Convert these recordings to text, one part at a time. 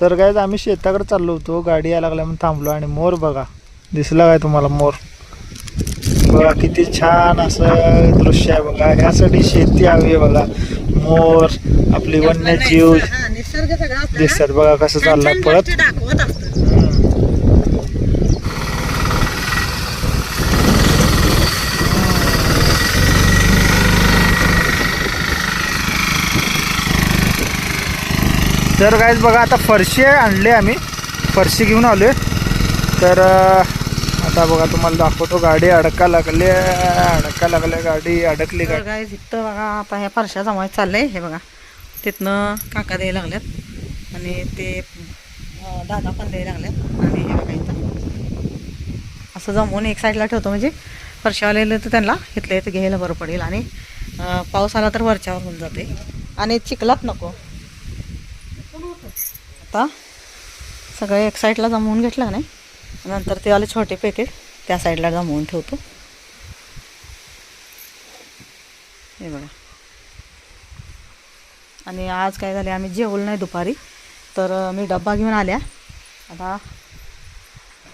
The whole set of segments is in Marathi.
तर काय आम्ही शेताकडे चाललो होतो. गाडी यायला लागल्या म्हणून थांबलो आणि मोर बघा. दिसला काय तुम्हाला मोर? बघा किती छान असं दृश्य आहे बघा. ह्यासाठी शेती हवी आहे बघा. मोर आपली वन्यजीव. दिसतात बघा कसं छान पळत गोष्टी दाखवत असतं हम्म. तर गाईज बघा आता फरशी आणले आम्ही. फरशी घेऊन आलोय. तर अं, आता बघा तुम्हाला दाखवतो गाडी अडका लागली अडका लागल्या गाडी अडकली तर गाडी इथं बघा आता ह्या फरशा जमायला चाललंय. हे बघा तिथनं काका द्यायला लागल्यात आणि ते दादा पण द्यायला लागल्यात आणि हे बघा इथं. असं जमवून एक साईडला ठेवतो म्हणजे फरशावालेलं तर त्यांना इथलं इथं घ्यायला बरं पडेल. आणि पाऊस आला तर वरच्यावर होऊन जाते. आणि चिखलात नको. आता. सगळं एक साईडला जमवून घेतलं का नाही? नंतर ते आले छोटे पॅकेट त्या साईडला जमवून ठेवतो. हे बघा. आणि आज काय झाले आम्ही जेवलो नाही दुपारी तर मी डब्बा घेऊन आल्या. आता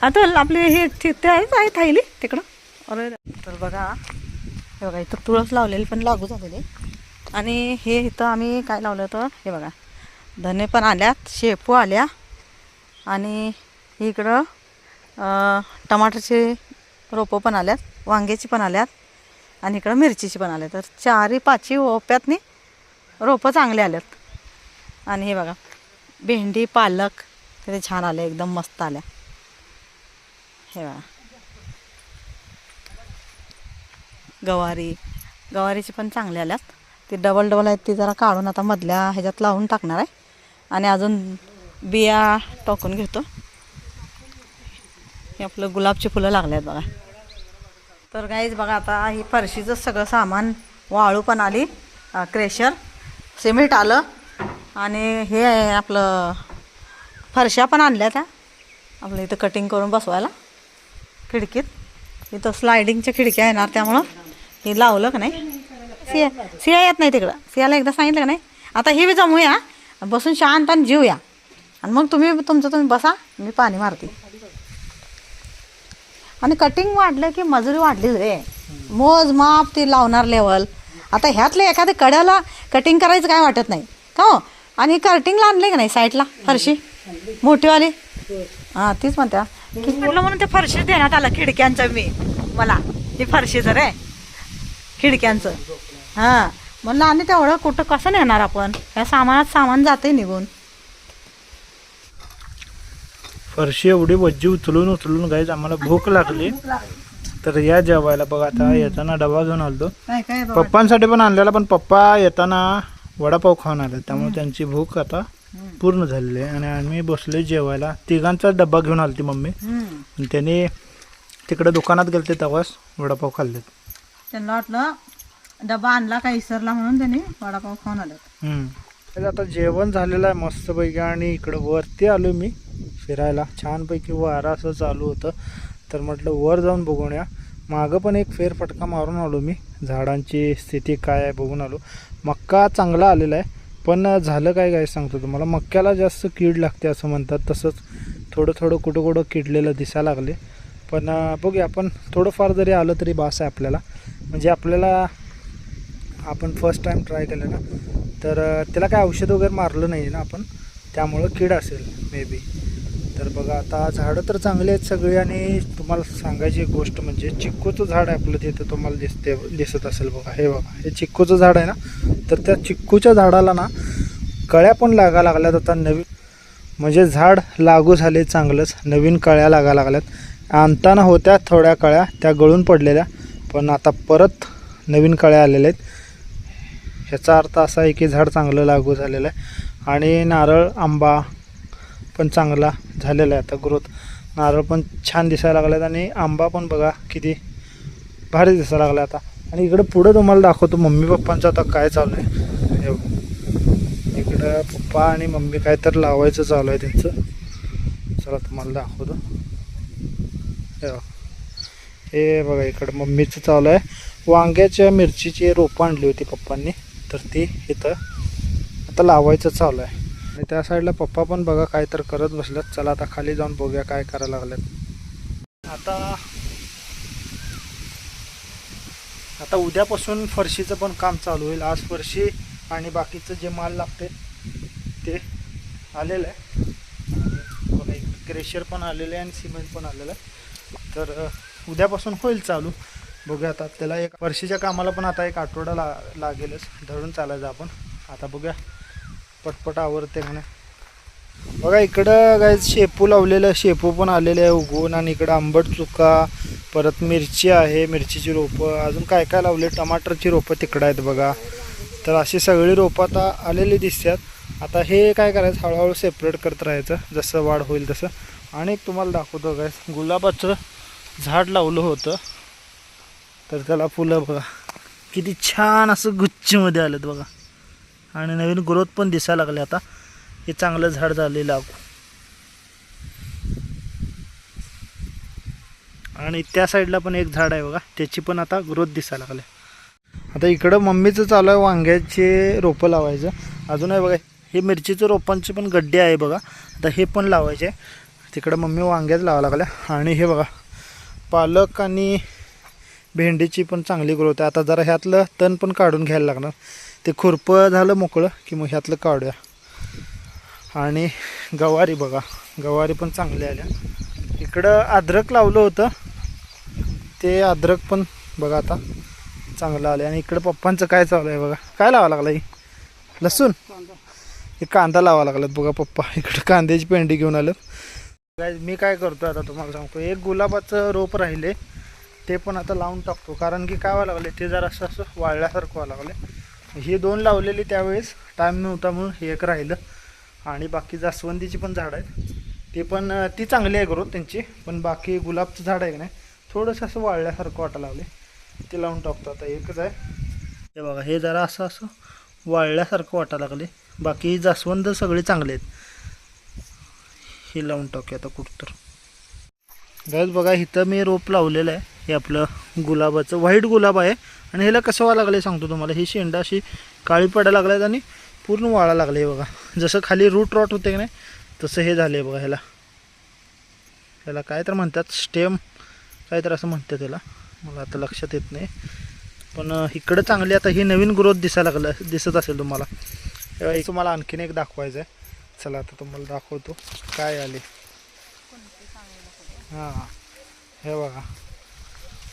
आता आपले हे ते आहेच आहे थायली तिकडं. अरे तर बघा. हे बघा इथं तुळस लावलेली पण लागू झालेली. आणि हे इथं आम्ही काय लावलं होतं हे बघा. धने पण आल्यात शेपू आल्या आणि इकडं टमाटरचे रोपं पण आल्यात वांग्याची पण आल्यात आणि इकडं मिरचीची पण आल्या तर चारही पाचही ओप्यातनी रोपं चांगले आल्यात. आणि हे बघा भेंडी पालक तिथे छान आले एकदम मस्त आल्या. हे बघा. गवारी गवारीची पण चांगले आल्यात. ती डबल डबल आहेत ती जरा काढून आता मधल्या ह्याच्यात लावून टाकणार आहे. आणि अजून बिया टाकून घेतो. हे आपलं गुलाबची फुलं लागले आहेत बघा. तर काहीच बघा आता ही फरशीचं सगळं सामान वाळू पण आली क्रेशर सिमेंट आलं. आणि हे आहे आपलं फरशा पण आणल्या त्या. आपलं इथं कटिंग करून बसवायला खिडकीत. इथं स्लायडिंगच्या खिडक्या येणार त्यामुळं. हे लावलं का नाही? सिया सिया येत नाही तिकडं. सियाला एकदा सांगितलं का नाही? आता हे बी जमूया. बसून शांत आणि जीवया. आणि मग तुम्ही तुमचं तुम्ही बसा मी पाणी मारते. आणि कटिंग वाढलं की मजुरी वाढली रे. मोज माप ते लावणार लेवल आता ह्यातले एखाद्या कड्याला कटिंग करायचं काय वाटत नाही. का हो? आणि कटिंगला आणले का नाही साईडला? फरशी? मोठीवाली? हां तीच म्हणत्या. की म्हटलं म्हणून ते फरशी देण्यात आलं खिडक्यांचं मी. मला. ती फरशीचं रे. खिडक्यांचं. हां. म्हणलं आणि तेवढं कुठं कसं नेणार आपण? ह्या सामानात सामान जाते निघून. फरशी एवढी वज्जी उचलून उचलून गाईज आम्हाला भूक लागली. तर या जेवायला बघा आता येताना डबा घेऊन काय पप्पांसाठी पण आणलेला पण पप्पा येताना वडापाव खाऊन आले. त्यामुळे त्यांची भूक आता पूर्ण झालेली आहे. आणि आम्ही बसले जेवायला. तिघांचा डब्बा घेऊन आलती मम्मी. आणि त्यांनी तिकडे दुकानात गेलते तेव्हाच वडापाव खाल्ले त्यांना वाटलं डबा आणला का इसरला म्हणून त्यांनी वडापाव खाऊन आले. आता जेवण झालेलं आहे मस्तपैकी आणि इकडं वरती आलो मी फिरायला. छानपैकी वारा असं चालू होतं. तर म्हटलं वर जाऊन बघून या. मागं पण एक फेरफटका मारून आलो मी. झाडांची स्थिती काय आहे बघून आलो. मक्का चांगला आलेला आहे. पण झालं काय काय सांगतो तुम्हाला? मक्याला जास्त कीड लागते असं म्हणतात. तसंच थोडं थोडं कुठं कुठं किडलेलं दिसायला लागले. पण बघूया. आपण थोडंफार जरी आलं तरी बास आहे आपल्याला. म्हणजे आपल्याला आपण फर्स्ट टाईम ट्राय केलं ना तर त्याला काय औषध वगैरे मारलं नाही ना आपण. त्यामुळं कीड असेल मे बी तर बघा आता झाडं तर चांगली आहेत सगळी आणि तुम्हाला सांगायची एक गोष्ट म्हणजे चिक्कूचं झाड आहे आपलं तिथं तुम्हाला दिसते दिसत असेल बघा. हे बघा हे चिक्कूचं झाड आहे ना तर त्या चिक्कूच्या झाडाला ना कळ्या पण लागा लागल्यात आता नवीन. म्हणजे झाड लागू झाले चांगलंच नवीन कळ्या लागा लागल्यात. आणताना होत्या थोड्या कळ्या त्या गळून पडलेल्या पण आता परत नवीन कळ्या आलेल्या आहेत. ह्याचा अर्थ असा आहे की झाड चांगलं लागू झालेलं आहे. आणि नारळ आंबा पण चांगला झालेला आहे आता ग्रोथ नारळ पण छान दिसायला लागल्यात आणि आंबा पण बघा किती भारी दिसायला लागला आता. आणि इकडं पुढं तुम्हाला दाखवतो मम्मी पप्पांचं आता काय चालू आहे. इकडं पप्पा आणि मम्मी काय तर लावायचं चालू आहे त्यांचं. चला तुम्हाला दाखवतो. हे बघा इकडं मम्मीचं चालू आहे. वांग्याच्या मिरचीची रोपं आणली होती पप्पांनी. तर ती इथं आता लावायचं चालू आहे. आणि त्या साईडला पप्पा पण बघा काय तर करत बसल्यात चला आता खाली जाऊन बघूया काय करायला लागल्यात आता आता उद्यापासून फरशीचं पण काम चालू होईल. आज फरशी आणि बाकीचं जे माल लागते ते आलेलं आहे. बघा इकडे क्रेशर पण आलेलं आहे आणि सिमेंट पण आलेलं आहे. तर उद्यापासून होईल चालू. बघूया आता त्याला एक वर्षीच्या कामाला पण आता एक आठवडा ला लागेलच. धरून चालायचं आपण. आता बघूया. पटपट आवरते का नाही बघा इकडं काय शेपू लावलेलं. शेपू पण आलेले आहे उगवून आणि इकडं आंबट चुका. परत मिरची आहे. मिरचीची रोपं. अजून काय काय लावले? टमाटरची रोपं तिकडं आहेत बघा. तर अशी सगळी रोपं आता आलेली दिसतात. आता हे काय करायचं? हळूहळू सेपरेट करत राहायचं. जसं वाढ होईल तसं. आणि एक तुम्हाला दाखवतो काय गुलाबाचं झाड लावलं होतं. तर त्याला फुलं बघा. किती छान असं गुच्छमध्ये आलेत बघा. आणि नवीन ग्रोथ पण दिसायला लागले आता. हे चांगलं झाड झालेलं लागू. आणि त्या साईडला पण एक झाड आहे बघा. त्याची पण आता ग्रोथ दिसायला लागले. आता इकडं मम्मीचं चालू आहे वांग्याचे रोपं लावायचं. अजून आहे बघा हे मिरचीचं रोपांचे पण गड्डे आहे बघा. आता हे पण लावायचे. तिकडं मम्मी वांग्याच लावा लागल्या. आणि हे बघा पालक आणि भेंडीची पण चांगली ग्रोथ आहे. आता जरा ह्यातलं तण पण काढून घ्यायला लागणार. ते खुरपं झालं मोकळं की मग ह्यातलं काढूया. आणि गवारी बघा. गवारी पण चांगल्या आल्या. इकडं अद्रक लावलं होतं. ते अद्रक पण बघा आता चांगलं आलं आणि इकडं पप्पांचं काय चालू आहे बघा. काय लावा लागला ही? लसूण? हे कांदा लावा लागलात बघा पप्पा. इकडं कांद्याची पेंडी घेऊन आलं काय मी काय करतो आता तुम्हाला सांगतो. एक गुलाबाचं रोप राहिले ते पण आता लावून टाकतो. कारण की काय व्हायला लागले ते जरा असं असं वाळल्यासारखं व्हायला लागले हे दोन लावलेली त्यावेळेस टाईम नव्हता म्हणून हे एक राहिलं. आणि बाकी जास्वंदीची पण झाडं आहेत. ते पण ती चांगली आहे करून त्यांची. पण बाकी गुलाबचं झाड आहे की नाही थोडंसं असं वाळल्यासारखं वाटायला लागले ते लावून टाकतो आता. एकच आहे. हे बघा हे जरा असं असं वाळल्यासारखं वाटायला लागले बाकी जास्वंद सगळे चांगले आहेत. हे लावून टाकूया आता कुठं तर. गायच बघा इथं मी रोप लावलेलं आहे. हे आपलं गुलाबाचं व्हाईट गुलाब आहे. आणि ह्याला कसं व्हायला लागलं सांगतो तुम्हाला. ही शेंडा अशी काळी पडायला लागल्यात आणि पूर्ण वाळा लागले आहे बघा. जसं खाली रूट रॉट होते की नाही तसं हे झालं आहे बघा ह्याला. ह्याला काय तर म्हणतात स्टेम काय तर असं म्हणतात त्याला मला आता लक्षात येत नाही. पण इकडं चांगली आता ही नवीन ग्रोथ दिसायला लागलं दिसत असेल तुम्हाला. तेव्हा एक तुम्हाला आणखीन एक दाखवायचं आहे चला आता तुम्हाला दाखवतो. काय आले हां. हे बघा.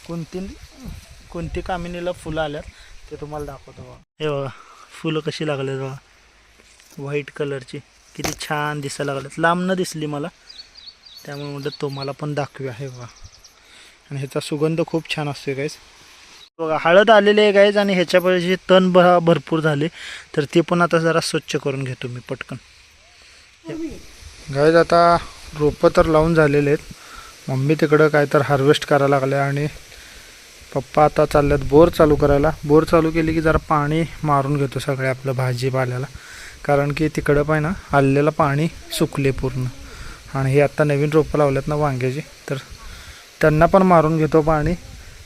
कोणती कोणती कामिनीला फुलं आल्यात ते तुम्हाला दाखवतो बघा. हे बघा फुलं कशी लागलेत बघा. व्हाईट कलरची किती छान दिसायला लागल्यात लांब न दिसली मला. त्यामुळे म्हटलं तुम्हाला पण दाखवूया. हे बघा. आणि ह्याचा सुगंध खूप छान असतो गाईज बघा हळद आलेली आहे गाईज आणि ह्याच्यापाशी तण भ भरपूर झाले तर ते पण आता जरा स्वच्छ करून घेतो मी पटकन. गाईज आता रोपं तर लावून झालेले आहेत. मम्मी तिकडं काय तर हार्वेस्ट करायला लागले आणि पप्पा आता चालल्यात बोर चालू करायला. बोर चालू केली की जरा पाणी मारून घेतो सगळे आपलं भाजीपाल्याला कारण की तिकडं पण ना आलेलं पाणी सुकले पूर्ण. आणि हे आत्ता नवीन रोपं लावल्यात ना वांग्याची. तर त्यांना पण मारून घेतो पाणी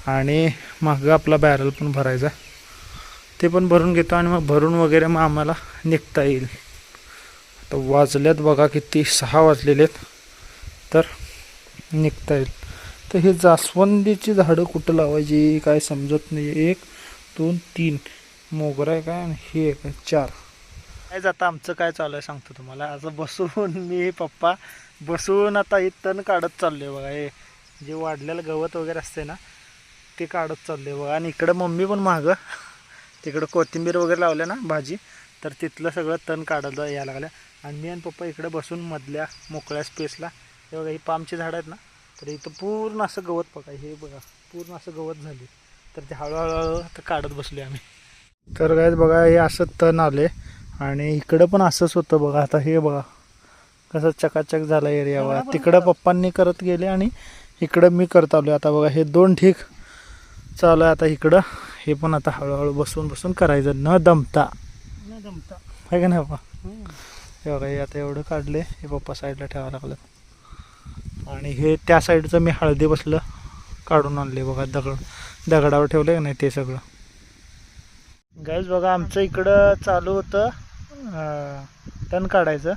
आणि मागं आपला बॅरल पण भरायचा. ते पण भरून घेतो आणि मग भरून वगैरे मग आम्हाला निघता येईल. तर वाजल्यात बघा किती सहा वाजलेले आहेत. तर निघता येईल. तर हे जास्वंदीची झाडं कुठं लावायची काय समजत नाही. एक दोन तीन. मोगरा आहे काय? आणि हे एक चार. काय आता आमचं काय चालू आहे? सांगतो तुम्हाला. असं बसून मी पप्पा बसून आता हे तण काढत चाललोय बघा. हे जे वाढलेलं गवत वगैरे असते ना ते काढत चाललोय बघा. आणि इकडं मम्मी पण मागं. तिकडं कोथिंबीर वगैरे लावल्या ना भाजी. तर तिथलं सगळं तण काढत यायला लागलं. आणि मी आणि पप्पा इकडं बसून मधल्या मोकळ्या स्पेसला हे बघा ही पामची झाडं आहेत ना तर इथं पूर्ण असं गवत बघा हे बघा पूर्ण असं गवत झाली. तर ते हळूहळू हळू आता काढत बसले आम्ही. तर काय बघा हे असं तण आले आणि इकडं पण असंच होतं बघा. आता हे बघा कसं चकाचक झालं एरिया बघा तिकडं पप्पांनी करत गेले आणि इकडं मी करत आलो आता बघा हे दोन ठीक चालू आहे आता इकडं. हे पण आता हळूहळू बसून बसून करायचं. न दमता. न जमता आहे का नाही पप्पा? हे बघा हे आता एवढं काढले हे पप्पा साईडला ठेवावं लागलं आणि हे त्या साईडचं मी हळदी बसलं काढून आणले बघा दगड दगडावर ठेवलं का नाही ते सगळं. गाईज बघा आमचं इकडं चालू होतं तण काढायचं.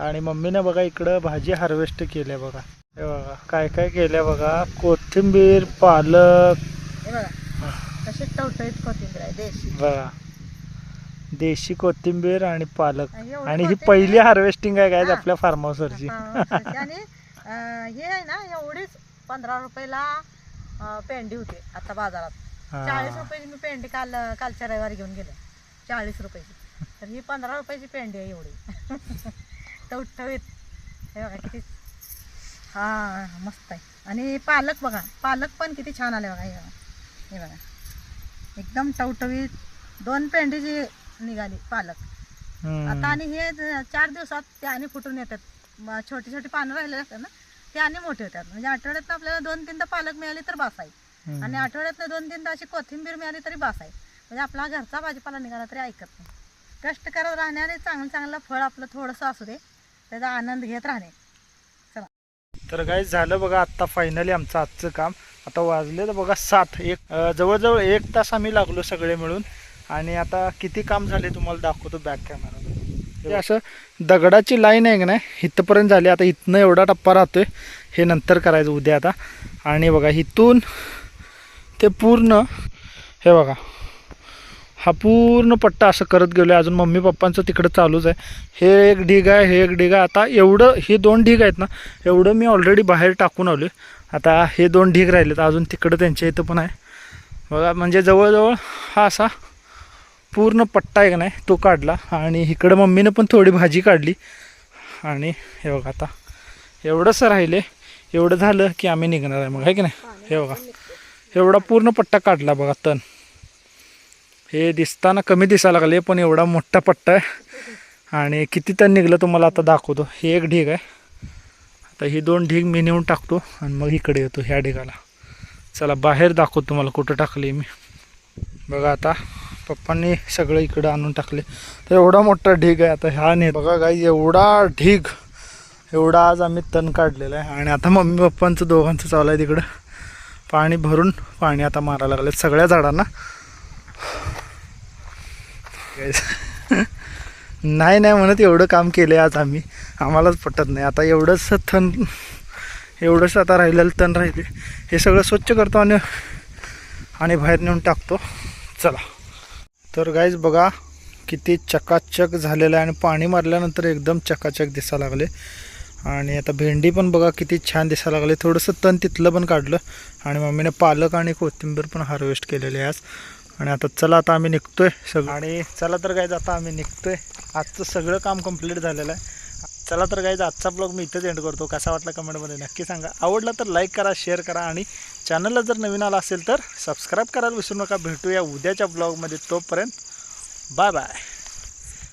आणि मम्मीने बघा इकडं भाजी हार्वेस्ट केल्या बघा. हे बघा काय काय केल्या बघा. कोथिंबीर पालक. बघा आहे देशी. कोथिंबीर आणि पालक. आणि ही पहिली हार्वेस्टिंग आहे काय हा. आपल्या फार्म हाऊसवरची हा, हे आहे ना एवढीच पंधरा रुपयाला पेंडी होती आता बाजारात. चाळीस रुपयाची मी पेंडी काल कालच्या रविवारी घेऊन गेले. चाळीस रुपयाची. तर ही पंधरा रुपयाची पेंडी आहे एवढी. टवटवीत हे बघा किती हा मस्त आहे. आणि पालक बघा पालक पण किती छान आले बघा हे बघा. हे बघा. एकदम टवटवीत दोन पेंडीची निघाली पालक. आता आणि हे चार दिवसात ते आणि फुटून येतात. छोटी छोटी पानं राहिलेली असतात ना ते आणि मोठे होतात. म्हणजे आठवड्यात आपल्याला दोन तीनदा पालक मिळाली तर बास आहे. आणि आठवड्यात दोन तीनदा अशी कोथिंबीर मिळाली तरी बास आहे. म्हणजे आपला घरचा भाजीपाला निघाला तरी ऐकत नाही. कष्ट करत राहणे आणि चांगलं चांगलं फळ आपलं थोडंसं असू दे त्याचा आनंद घेत राहणे. चला. तर काय झालं बघा आत्ता फायनली आमचं आजचं काम. आता वाजले तर बघा सात एक जवळजवळ एक तास आम्ही लागलो सगळे मिळून. आणि आता किती काम झाले तुम्हाला दाखवतो बॅक कॅमेरा म्हणजे असं दगडाची लाईन आहे की नाही इथंपर्यंत झाली. आता इथनं एवढा टप्पा राहतोय. हे नंतर करायचं उद्या आता. आणि बघा इथून ते पूर्ण हे बघा. हा पूर्ण पट्टा असं करत गेलो आहे अजून मम्मी पप्पांचं तिकडं चालूच आहे. हे एक ढीग आहे हे एक ढीग आहे. आता एवढं हे दोन ढीग आहेत ना एवढं मी ऑलरेडी बाहेर टाकून आलो आता हे दोन ढीग राहिले तर अजून तिकडं त्यांच्या इथं पण आहे. बघा म्हणजे जवळजवळ हा असा पूर्ण पट्टा आहे का नाही तो काढला आणि इकडं मम्मीनं पण थोडी भाजी काढली. आणि हे बघा आता एवढंसं राहिले एवढं झालं की आम्ही निघणार आहे मग आहे की नाही? हे बघा एवढा पूर्ण पट्टा काढला बघा तण. हे दिसताना कमी दिसायला लागले पण एवढा मोठा पट्टा आहे. आणि किती टन निघलं तुम्हाला आता दाखवतो. हे एक ढीग आहे. आता ही दोन ढीग मी नेऊन टाकतो आणि मग इकडे येतो ह्या ढिगाला. चला बाहेर दाखवतो तुम्हाला कुठं टाकले मी. बघा आता. पप्पांनी सगळं इकडं आणून टाकले. तर एवढा मोठा ढीग आहे आता ह्या नाही बघा गाई एवढा ढीग. एवढा आज आम्ही तण काढलेला आहे. आणि आता मम्मी पप्पांचं दोघांचं चालू आहे तिकडं. पाणी भरून पाणी आता मारायला लागले सगळ्या झाडांना. नाही नाही म्हणत एवढं काम केलं आज आम्ही. आम्हालाच पटत नाही. आता एवढंच थन एवढंच आता राहिलेलं तण राहिले हे सगळं स्वच्छ करतो आणि आणि बाहेर नेऊन टाकतो. चला. तर गाईज बघा किती चकाचक झालेलं आहे आणि पाणी मारल्यानंतर एकदम चकाचक दिसायला लागले. आणि आता भेंडी पण बघा किती छान दिसायला लागले. थोडंसं तण तिथलं पण काढलं आणि मम्मीने पालक आणि कोथिंबीर पण हार्वेस्ट केलेले आहे आज. आणि आता चला आता आम्ही निघतोय सगळं. आणि चला तर गाईज आता आम्ही निघतोय. आजचं सगळं काम कंप्लीट झालेलं आहे. चला तर गाईज आजचा ब्लॉग मी इथंच एंड करतो. कसा वाटला कमेंटमध्ये नक्की सांगा. आवडला तर लाईक करा शेअर करा आणि चॅनलला जर नवीन आला असेल तर सबस्क्राईब करायला विसरू नका. भेटूया उद्याच्या ब्लॉगमध्ये तोपर्यंत बाय बाय